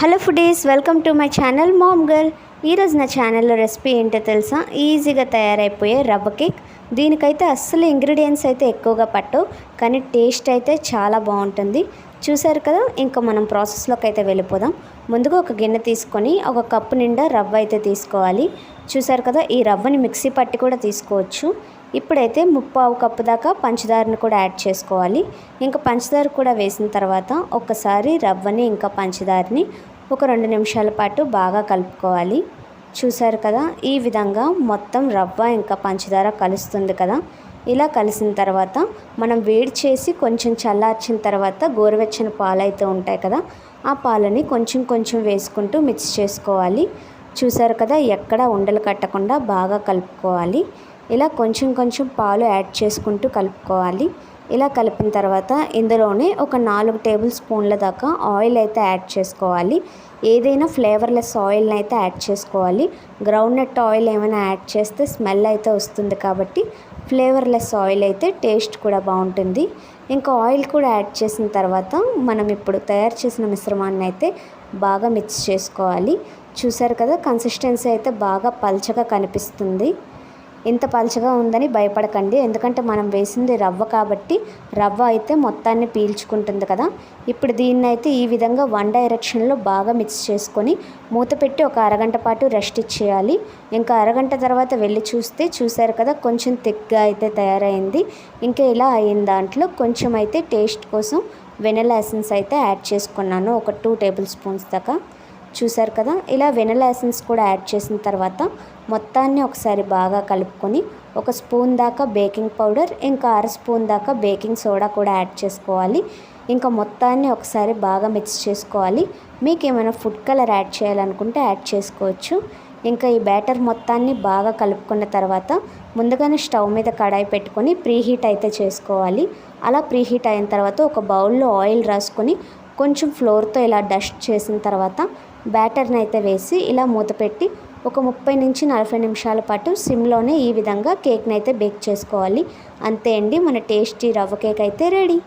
Hello foodies welcome to my channel mom girl. ఈరోజు నా ఛానల్లో రెసిపీ ఏంటో తెలుసా? ఈజీగా తయారైపోయే రవ్వ కేక్. దీనికైతే అస్సలు ఇంగ్రీడియంట్స్ అయితే ఎక్కువగా పట్టవు కానీ టేస్ట్ అయితే చాలా బాగుంటుంది. చూసారు కదా ఇంకా మనం ప్రాసెస్లోకి అయితే వెళ్ళిపోదాం. ముందుగా ఒక గిన్నె తీసుకొని ఒక కప్పు నిండా రవ్వ అయితే తీసుకోవాలి. చూసారు కదా ఈ రవ్వని మిక్సీ పట్టి కూడా తీసుకోవచ్చు. ఇప్పుడైతే ముప్పావు కప్పు దాకా పంచదారను కూడా యాడ్ చేసుకోవాలి. ఇంకా పంచదార కూడా వేసిన తర్వాత ఒక్కసారి రవ్వని ఇంకా పంచదారని ఒక రెండు నిమిషాల పాటు బాగా కలుపుకోవాలి. చూసారు కదా ఈ విధంగా మొత్తం రవ్వ ఇంకా పంచదార కలుస్తుంది కదా. ఇలా కలిసిన తర్వాత మనం వేడి చేసి కొంచెం చల్లార్చిన తర్వాత గోరువెచ్చని పాలు అయితే ఉంటాయి కదా ఆ పాలని కొంచెం కొంచెం వేసుకుంటూ మిక్స్ చేసుకోవాలి. చూసారు కదా ఎక్కడ ఉండలు కట్టకుండా బాగా కలుపుకోవాలి. ఇలా కొంచెం కొంచెం పాలు యాడ్ చేసుకుంటూ కలుపుకోవాలి. ఇలా కలిపిన తర్వాత ఇందులోనే ఒక నాలుగు టేబుల్ స్పూన్ల దాకా ఆయిల్ అయితే యాడ్ చేసుకోవాలి. ఏదైనా ఫ్లేవర్లెస్ ఆయిల్ని అయితే యాడ్ చేసుకోవాలి. గ్రౌండ్నట్ ఆయిల్ ఏమైనా యాడ్ చేస్తే స్మెల్ అయితే వస్తుంది కాబట్టి ఫ్లేవర్లెస్ ఆయిల్ అయితే టేస్ట్ కూడా బాగుంటుంది. ఇంకా ఆయిల్ కూడా యాడ్ చేసిన తర్వాత మనం ఇప్పుడు తయారు చేసిన మిశ్రమాన్ని అయితే బాగా మిక్స్ చేసుకోవాలి. చూసారు కదా కన్సిస్టెన్సీ అయితే బాగా పల్చగా కనిపిస్తుంది. ఇంత పలచగా ఉందని భయపడకండి. ఎందుకంటే మనం వేసింది రవ్వ కాబట్టి రవ్వ అయితే మొత్తాన్ని పీల్చుకుంటుంది కదా. ఇప్పుడు దీన్ని అయితే ఈ విధంగా వన్ డైరెక్షన్లో బాగా మిక్స్ చేసుకొని మూత పెట్టి ఒక అరగంట పాటు రెస్ట్ ఇచ్చేయాలి. ఇంకా అరగంట తర్వాత వెళ్ళి చూస్తే చూసారు కదా కొంచెం థిక్గా అయితే తయారైంది. ఇంకా ఇలా అయిన దాంట్లో కొంచెం అయితే టేస్ట్ కోసం వెనిలా ఎసెన్స్ అయితే యాడ్ చేసుకున్నాను. ఒక టూ టేబుల్ స్పూన్స్ దాకా. చూసారు కదా? ఇలా వెనల్ ఎసెన్స్ కూడా యాడ్ చేసిన తర్వాత మొత్తాన్ని ఒకసారి బాగా కలుపుకొని ఒక స్పూన్ దాకా బేకింగ్ పౌడర్ ఇంకా అర స్పూన్ దాకా బేకింగ్ సోడా కూడా యాడ్ చేసుకోవాలి. ఇంకా మొత్తాన్ని ఒకసారి బాగా మిక్స్ చేసుకోవాలి. మీకు ఏమైనా ఫుడ్ కలర్ యాడ్ చేయాలనుకుంటే యాడ్ చేసుకోవచ్చు. ఇంకా ఈ బ్యాటర్ మొత్తాన్ని బాగా కలుపుకున్న తర్వాత ముందుగానే స్టవ్ మీద కడాయి పెట్టుకొని ప్రీహీట్ అయితే చేసుకోవాలి. అలా ప్రీహీట్ అయిన తర్వాత ఒక బౌల్లో ఆయిల్ రాసుకొని కొంచెం ఫ్లోర్తో ఇలా డస్ట్ చేసిన తర్వాత బ్యాటర్ని అయితే వేసి ఇలా మూత పెట్టి ఒక ముప్పై నుంచి నలభై నిమిషాల పాటు సిమ్లోనే ఈ విధంగా కేక్ని అయితే బేక్ చేసుకోవాలి. అంతే అండి మన టేస్టీ రవ్వ కేక్ అయితే రెడీ.